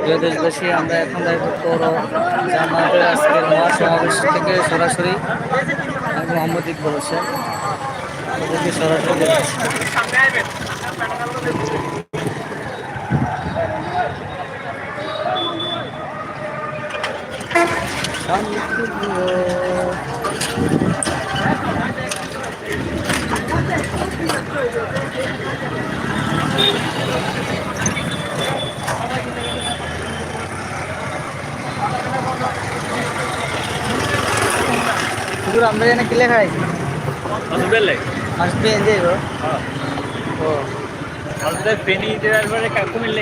প্রিয় দেশবাসী, আমরা এখন পৌর জামাতের আজকের মহাসমাবেশ থেকে সরাসরি মোহাম্মদ ইকবল হোসেন। সরাসরি দেখাচ্ছি। হুজুর আমরা এখানে কি লেখা আছে হসপিটালে আসবে এনজয় করো ও। হসপিটাল ফেনি এরপরে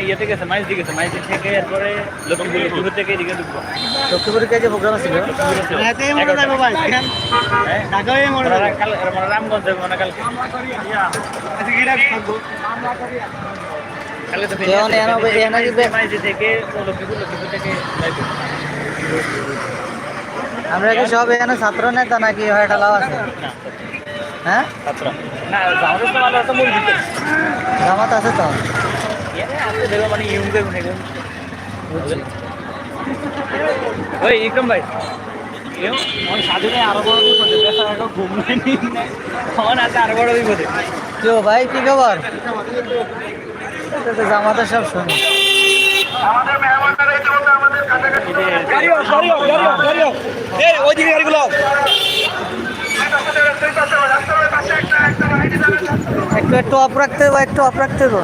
ইয়েতে গেছে মাইজি গেছে মাইজি থেকে এরপরে লক্ষ্মীপুর দূর থেকে এদিকে ঢুকবো লক্ষ্মীপুরে কে যে প্রোগ্রাম ছিল হ্যাঁ ওরা কাল ওরা রামগঞ্জ যাবে মানে কালকে। কালকে তো ফেনী যদি মাইজি থেকে লক্ষ্মীপুর লক্ষ্মীপুর থেকে যাইবো। আমরা কি সব এখানে ছাত্র নেতা নাকি হয় লাভ আছে? হ্যাঁ? জামাত আছে তো? ওই ভাই এও আমার সাধুনে আরও বড় বিপদে একটা একটু একটু অফ রাখতে হবে একটু অফ রাখতে হবে।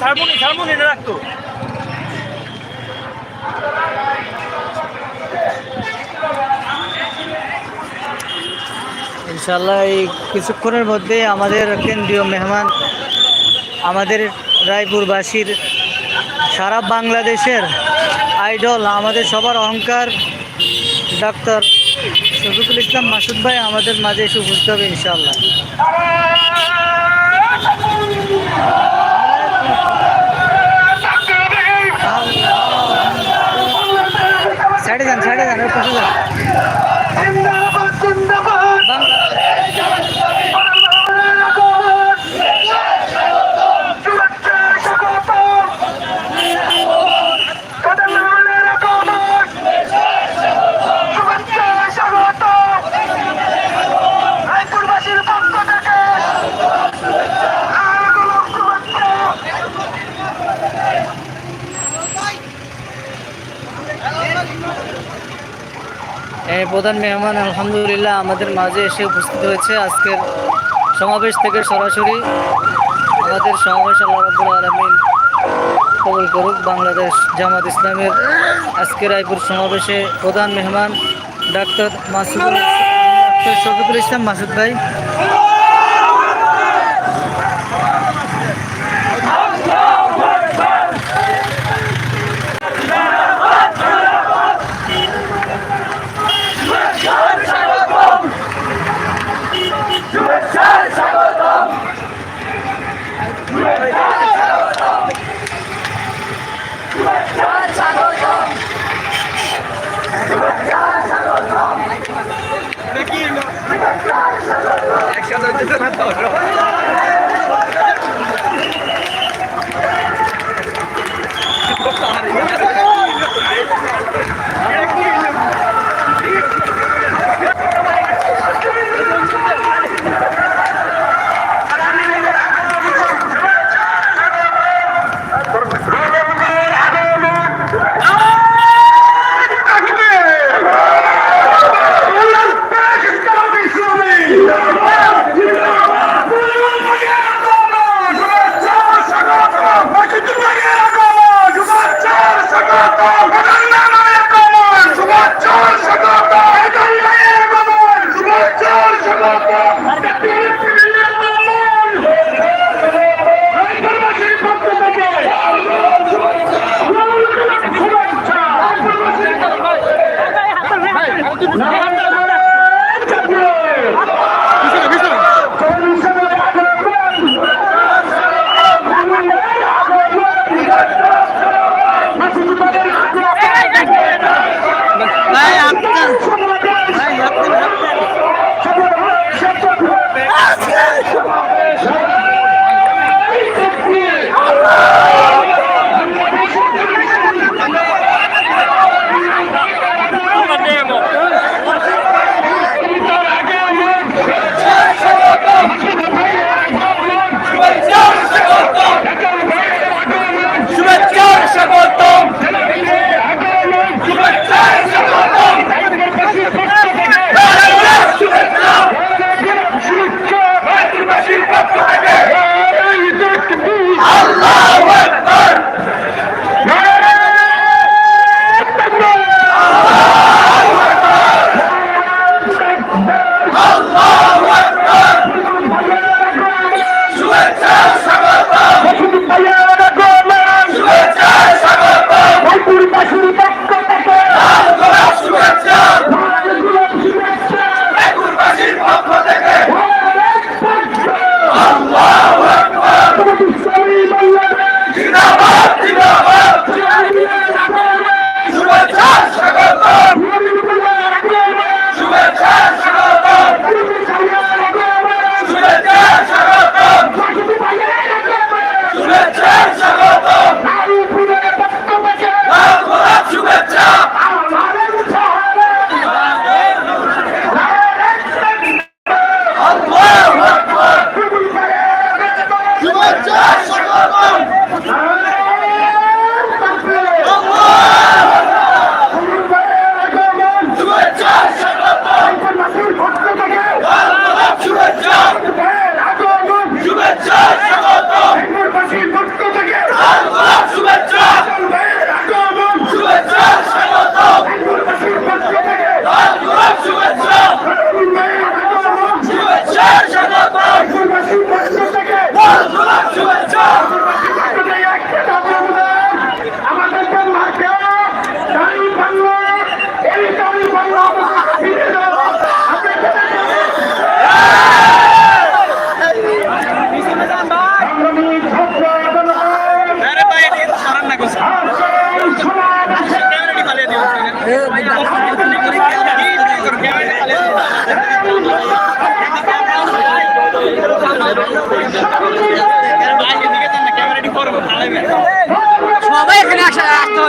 সারমুনি সারমুনি রাখতো ইনশাল্লাহ এই কিছুক্ষণের মধ্যে আমাদের কেন্দ্রীয় মেহমান, আমাদের রায়পুরবাসীর সারা বাংলাদেশের আইডল, আমাদের সবার অহংকার। ডাক্তার শফিকুল ইসলাম মাসুদ ভাই আমাদের মাঝে এসে উপস্থিত হবে ইনশাল্লাহ যান সাইডে যান ওর পাশে যান প্রধান মেহমান, আলহামদুলিল্লাহ আমাদের মাঝে এসে উপস্থিত হয়েছে। আজকের সমাবেশ থেকে সরাসরি আমাদের সমাবেশ আল্লাহ আলমিন কবুল করুক। বাংলাদেশ জামাত ইসলামের আজকের রায়পুর সমাবেশে প্রধান মেহমান ডাক্তার মাসুদুল ডাক্তার শফিকুল ইসলাম মাসুদ ভাই Ich hab's auch schon. Ich hab's auch schon. না আমাদেরকে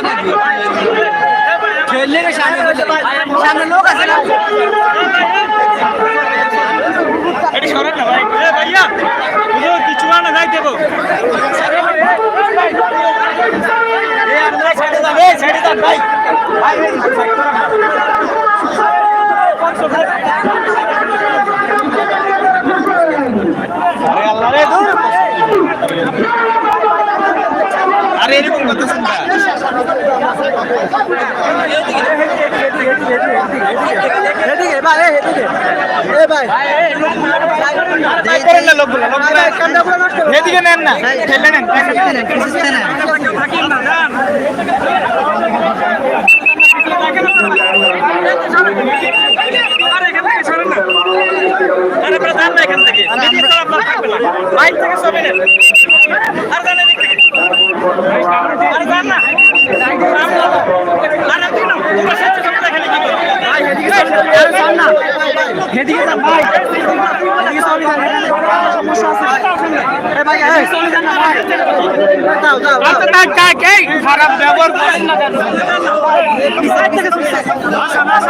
হবে খেললে সামনে সামনে লোক আছে না এটি সরান না ভাই এ ভাইয়া বুঝো কিছু না যাই দেবো এ আমরা সাইডে যাবে সাইডে যান ভাই ভাই আরে আল্লাহ রে দূর আরে এরকম করতেছেন না এদিকে ভাই এদিকে এ ভাই ভাই করেন না লোকগুলো এদিকে নেন না ঠেলে নেন আরে প্রধান না এখান থেকে বাইক থেকে সবে নেন আর যান আর যান না আর আপনি না পুরো সেটা সব দেখেন কি করে ভাই এদিকে যান না এদিকে যান ভাই এদিকে সবে যান সমস্যা আছে এ ভাই এই সবে যান না ভাই দাও দাও আপনার কাজ এই খারাপ ব্যবহার করেন না কেন আসেন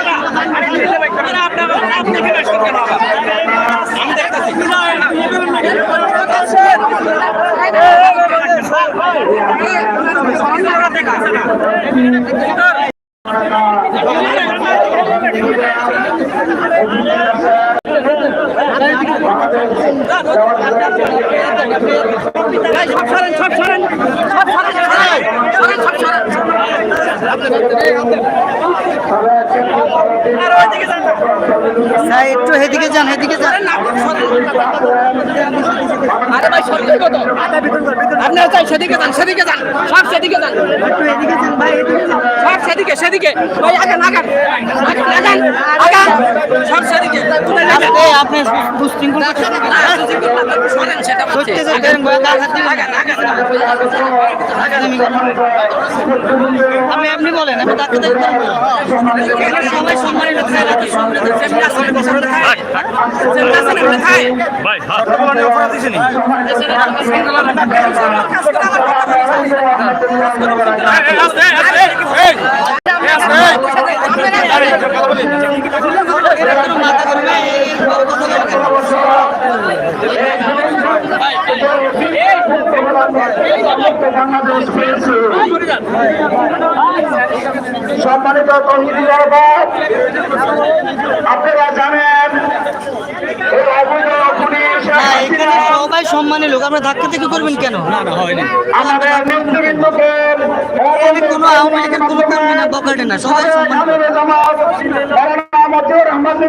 সব সরেন সব সরেন সব সরেন। একটু এদিকে যান এদিকে যান। আরে ভাই সরকার কত? আপনারা চাই সেদিকে যান সেদিকে যান। সব সেদিকে যান। একটু এদিকে যান ভাই এদিকে যান সব সেদিকে। সেদিকে ভাই আগান আগান আগান সব সেদিকে আপনি দুশৃঙ্খল সরেন সেটা সত্যি যে আগান আগান কথা আপনি বলেন আমি ডাক্তার সবাই সম্মানিত আপনি সম্মানিত বাংলাদেশ পেয়েছে সম্মানিত তহিদি আপনারা জানেন সবাই সম্মানী লোক আপনার ধাক্কা থেকে করবেন কেন? আমাদের কোনো আওয়ামী লীগের কোনো কর্মী না বকাটে না সবাই সম্মানী